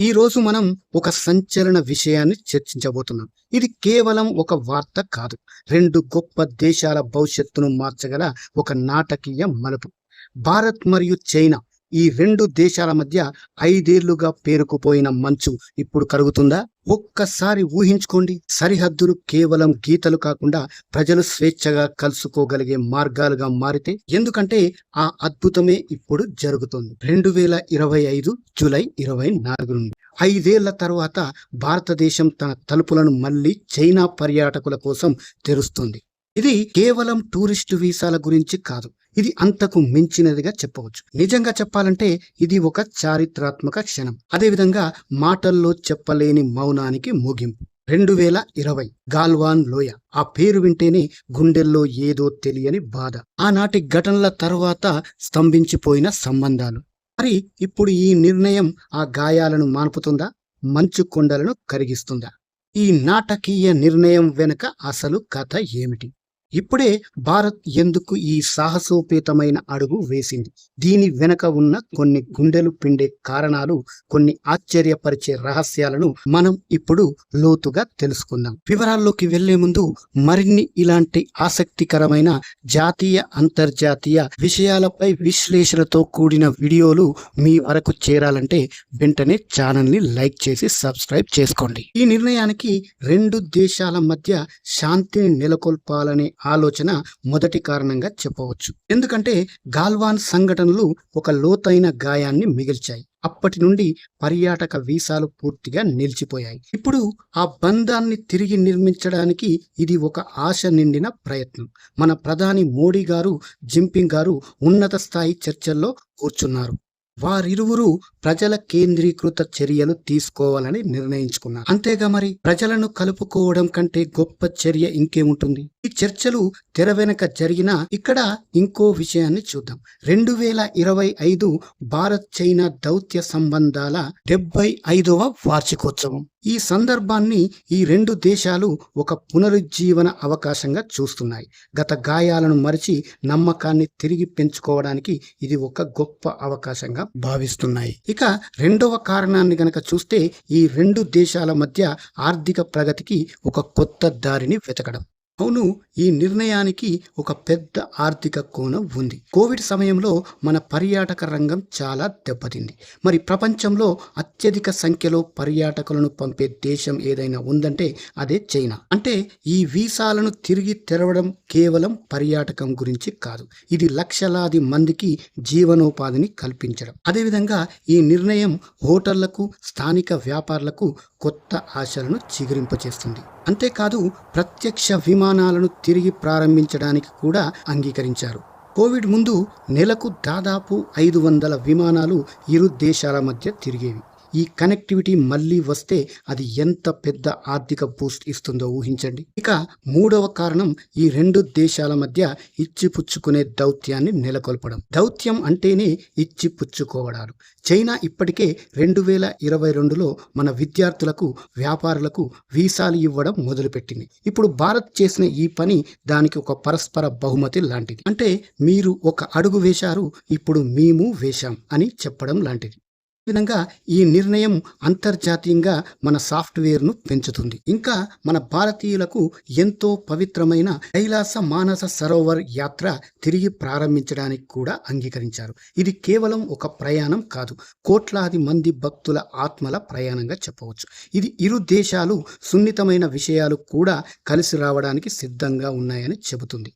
ఈ రోజు మనం ఒక సంచలన విషయాన్ని చర్చించబోతున్నాం. ఇది కేవలం ఒక వార్త కాదు. రెండు గొప్ప దేశాల భవిష్యత్తును మార్చగల ఒక నాటకీయ మలుపు. భారత్ మరియు చైనా ఈ రెండు దేశాల మధ్య ఐదేళ్ళుగా పేరుకుపోయిన మంచు ఇప్పుడు కరుగుతుందా? ఒక్కసారి ఊహించుకోండి. సరిహద్దులు కేవలం గీతలు కాకుండా ప్రజలు స్వేచ్ఛగా కలుసుకోగలిగే మార్గాలుగా మారితే ఎందుకంటే ఆ అద్భుతమే ఇప్పుడు జరుగుతుంది. రెండు వేల ఇరవై ఐదు జూలై ఇరవై నాలుగు నుండి. ఐదేళ్ళ తర్వాత భారతదేశం తన తలుపులను మళ్ళీ చైనా పర్యాటకుల కోసం తెరుస్తుంది. ఇది కేవలం టూరిస్టు వీసాల గురించి కాదు. ఇది అంతకు మించినదిగా చెప్పవచ్చు. నిజంగా చెప్పాలంటే ఇది ఒక చారిత్రాత్మక క్షణం. అదేవిధంగా మాటల్లో చెప్పలేని మౌనానికి ముగింపు. రెండు వేల ఇరవై గాల్వాన్ లోయ. ఆ పేరు వింటేనే గుండెల్లో ఏదో తెలియని బాధ. ఆనాటి ఘటనల తర్వాత స్తంభించిపోయిన సంబంధాలు. మరి ఇప్పుడు ఈ నిర్ణయం ఆ గాయాలను మాన్పుతుందా? మంచు కొండలను కరిగిస్తుందా? ఈ నాటకీయ నిర్ణయం వెనుక అసలు కథ ఏమిటి? ఇప్పుడే భారత్ ఎందుకు ఈ సాహసోపేతమైన అడుగు వేసింది? దీని వెనక ఉన్న కొన్ని గుండెలు పిండే కారణాలు కొన్ని ఆశ్చర్యపరిచే రహస్యాలను మనం ఇప్పుడు లోతుగా తెలుసుకుందాం. వివరాల్లోకి వెళ్ళే ముందు మరిన్ని ఇలాంటి ఆసక్తికరమైన జాతీయ అంతర్జాతీయ విషయాలపై విశ్లేషణతో కూడిన వీడియోలు మీ వరకు చేరాలంటే వెంటనే ఛానల్ని లైక్ చేసి సబ్స్క్రైబ్ చేసుకోండి. ఈ నిర్ణయానికి రెండు దేశాల మధ్య శాంతిని నెలకొల్పాలనే ఆలోచన మొదటి కారణంగా చెప్పవచ్చు. ఎందుకంటే గాల్వాన్ సంఘటనలు ఒక లోతైన గాయాన్ని మిగిల్చాయి. అప్పటి నుండి పర్యాటక వీసాలు పూర్తిగా నిలిచిపోయాయి. ఇప్పుడు ఆ బంధాన్ని తిరిగి నిర్మించడానికి ఇది ఒక ఆశ నిండిన ప్రయత్నం. మన ప్రధాని మోడీ గారు జింపింగ్ గారు ఉన్నత స్థాయి చర్చల్లో కూర్చున్నారు. వారిరువురు ప్రజల కేంద్రీకృత చర్యలు తీసుకోవాలని నిర్ణయించుకున్నారు. అంతేగా మరి ప్రజలను కలుపుకోవడం కంటే గొప్ప చర్య ఇంకేముంటుంది? ఈ చర్చలు తెర వెనక జరిగిన ఇక్కడ ఇంకో విషయాన్ని చూద్దాం. రెండు వేల ఇరవై ఐదు భారత్ చైనా దౌత్య సంబంధాల డెబ్బై ఐదవ వార్షికోత్సవం. ఈ సందర్భాన్ని ఈ రెండు దేశాలు ఒక పునరుజ్జీవన అవకాశంగా చూస్తున్నాయి. గత గాయాలను మరిచి నమ్మకాన్ని తిరిగి పెంచుకోవడానికి ఇది ఒక గొప్ప అవకాశంగా భావిస్తున్నాయి. ఇక రెండవ కారణాన్ని గనక చూస్తే ఈ రెండు దేశాల మధ్య ఆర్థిక ప్రగతికి ఒక కొత్త దారిని వెతకడం. అవును ఈ నిర్ణయానికి ఒక పెద్ద ఆర్థిక కోణం ఉంది. కోవిడ్ సమయంలో మన పర్యాటక రంగం చాలా దెబ్బతింది. మరి ప్రపంచంలో అత్యధిక సంఖ్యలో పర్యాటకులను పంపే దేశం ఏదైనా ఉందంటే అదే చైనా. అంటే ఈ వీసాలను తిరిగి తెరవడం కేవలం పర్యాటకం గురించి కాదు. ఇది లక్షలాది మందికి జీవనోపాధిని కల్పించడం. అదేవిధంగా ఈ నిర్ణయం హోటళ్ళకు స్థానిక వ్యాపారులకు కొత్త ఆశలను చిగురింపచేస్తుంది. అంతేకాదు ప్రత్యక్ష విమానాలను తిరిగి ప్రారంభించడానికి కూడా అంగీకరించారు. కోవిడ్ ముందు నెలకు దాదాపు ఐదు వందల విమానాలు ఇరు దేశాల మధ్య తిరిగేవి. ఈ కనెక్టివిటీ మళ్ళీ వస్తే అది ఎంత పెద్ద ఆర్థిక బూస్ట్ ఇస్తుందో ఊహించండి. ఇక మూడవ కారణం ఈ రెండు దేశాల మధ్య ఇచ్చిపుచ్చుకునే దౌత్యాన్ని నెలకొల్పడం. దౌత్యం అంటేనే ఇచ్చిపుచ్చుకోవడాలు. చైనా ఇప్పటికే రెండు వేల ఇరవై రెండులో మన విద్యార్థులకు వ్యాపారులకు వీసాలు ఇవ్వడం మొదలుపెట్టింది. ఇప్పుడు భారత్ చేసిన ఈ పని దానికి ఒక పరస్పర బహుమతి లాంటిది. అంటే మీరు ఒక అడుగు వేశారు ఇప్పుడు మేము వేశాం అని చెప్పడం లాంటిది. విధంగా ఈ నిర్ణయం అంతర్జాతీయంగా మన సాఫ్ట్వేర్ను పెంచుతుంది. ఇంకా మన భారతీయులకు ఎంతో పవిత్రమైన కైలాస మానస సరోవర్ యాత్ర తిరిగి ప్రారంభించడానికి కూడా అంగీకరించారు. ఇది కేవలం ఒక ప్రయాణం కాదు కోట్లాది మంది భక్తుల ఆత్మల ప్రయాణంగా చెప్పవచ్చు. ఇది ఇరు దేశాలు సున్నితమైన విషయాలు కూడా కలిసి రావడానికి సిద్ధంగా ఉన్నాయని చెబుతుంది.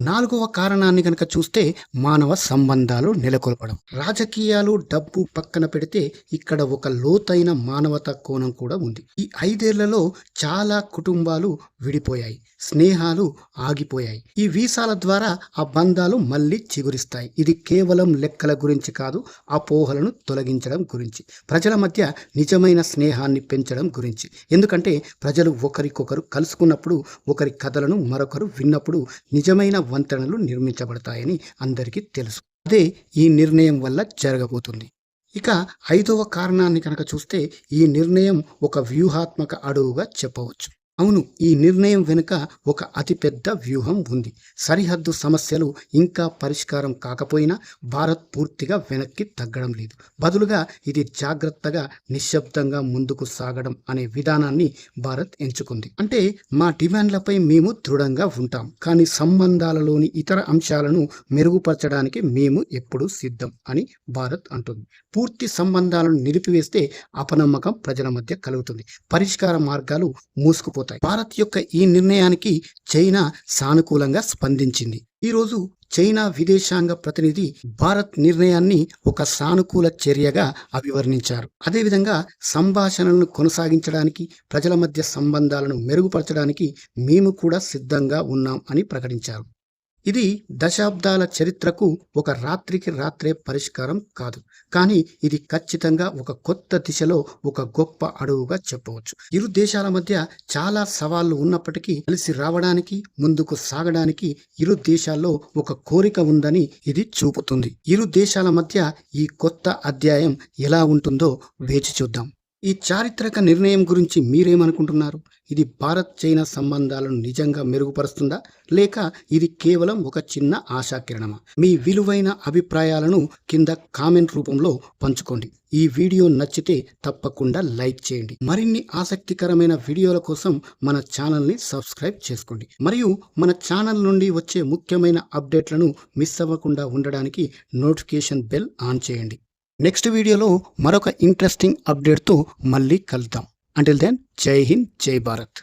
నాలుగవ కారణాన్ని కనుక చూస్తే మానవ సంబంధాలు నెలకొల్పడం. రాజకీయాలు డబ్బు పక్కన పెడితే ఇక్కడ ఒక లోతైన మానవత కోణం కూడా ఉంది. ఈ ఐదేళ్ళలో చాలా కుటుంబాలు విడిపోయాయి. స్నేహాలు ఆగిపోయాయి. ఈ వీసాల ద్వారా ఆ బంధాలు మళ్ళీ చిగురిస్తాయి. ఇది కేవలం లెక్కల గురించి కాదు అపోహలను తొలగించడం గురించి. ప్రజల మధ్య నిజమైన స్నేహాన్ని పెంచడం గురించి. ఎందుకంటే ప్రజలు ఒకరికొకరు కలుసుకున్నప్పుడు ఒకరి కథలను మరొకరు విన్నప్పుడు నిజమైన వంతెనలు నిర్మించబడతాయని అందరికీ తెలుసు. అదే ఈ నిర్ణయం వల్ల జరగబోతుంది. ఇక ఐదవ కారణాన్ని కనుక చూస్తే ఈ నిర్ణయం ఒక వ్యూహాత్మక అడుగుగా చెప్పవచ్చు. అవును ఈ నిర్ణయం వెనుక ఒక అతిపెద్ద వ్యూహం ఉంది. సరిహద్దు సమస్యలు ఇంకా పరిష్కారం కాకపోయినా భారత్ పూర్తిగా వెనక్కి తగ్గడం లేదు. బదులుగా ఇది జాగ్రత్తగా నిశ్శబ్దంగా ముందుకు సాగడం అనే విధానాన్ని భారత్ ఎంచుకుంది. అంటే మా డిమాండ్లపై మేము దృఢంగా ఉంటాం. కానీ సంబంధాలలోని ఇతర అంశాలను మెరుగుపరచడానికి మేము ఎప్పుడూ సిద్ధం అని భారత్ అంటుంది. పూర్తి సంబంధాలను నిలిపివేస్తే అపనమ్మకం ప్రజల మధ్య కలుగుతుంది. పరిష్కార మార్గాలు మూసుకుపోతాయి. భారత్ యొక్క ఈ నిర్ణయానికి చైనా సానుకూలంగా స్పందించింది. ఈరోజు చైనా విదేశాంగ ప్రతినిధి భారత్ నిర్ణయాన్ని ఒక సానుకూల చర్యగా అభివర్ణించారు. అదేవిధంగా సంభాషణలను కొనసాగించడానికి ప్రజల మధ్య సంబంధాలను మెరుగుపరచడానికి మేము కూడా సిద్ధంగా ఉన్నాం అని ప్రకటించారు. ఇది దశాబ్దాల చరిత్రకు ఒక రాత్రికి రాత్రే పరిష్కారం కాదు. కానీ ఇది ఖచ్చితంగా ఒక కొత్త దిశలో ఒక గొప్ప అడుగుగా చెప్పవచ్చు. ఇరు దేశాల మధ్య చాలా సవాళ్ళు ఉన్నప్పటికీ కలిసి రావడానికి ముందుకు సాగడానికి ఇరు దేశాల్లో ఒక కోరిక ఉందని ఇది చూపుతుంది. ఇరు దేశాల మధ్య ఈ కొత్త అధ్యాయం ఎలా ఉంటుందో వేచి చూద్దాం. ఈ చారిత్రక నిర్ణయం గురించి మీరేమనుకుంటున్నారు? ఇది భారత్ చైనా సంబంధాలను నిజంగా మెరుగుపరుస్తుందా? లేక ఇది కేవలం ఒక చిన్న ఆశాకిరణమా? మీ విలువైన అభిప్రాయాలను కింద కామెంట్ రూపంలో పంచుకోండి. ఈ వీడియో నచ్చితే తప్పకుండా లైక్ చేయండి. మరిన్ని ఆసక్తికరమైన వీడియోల కోసం మన ఛానల్ని సబ్స్క్రైబ్ చేసుకోండి. మరియు మన ఛానల్ నుండి వచ్చే ముఖ్యమైన అప్డేట్లను మిస్ అవ్వకుండా ఉండడానికి నోటిఫికేషన్ బెల్ ఆన్ చేయండి. నెక్స్ట్ వీడియోలో మరొక ఇంట్రెస్టింగ్ అప్డేట్తో మళ్ళీ కలుద్దాం. అంటిల్ దెన్ జై హింద్ జై భారత్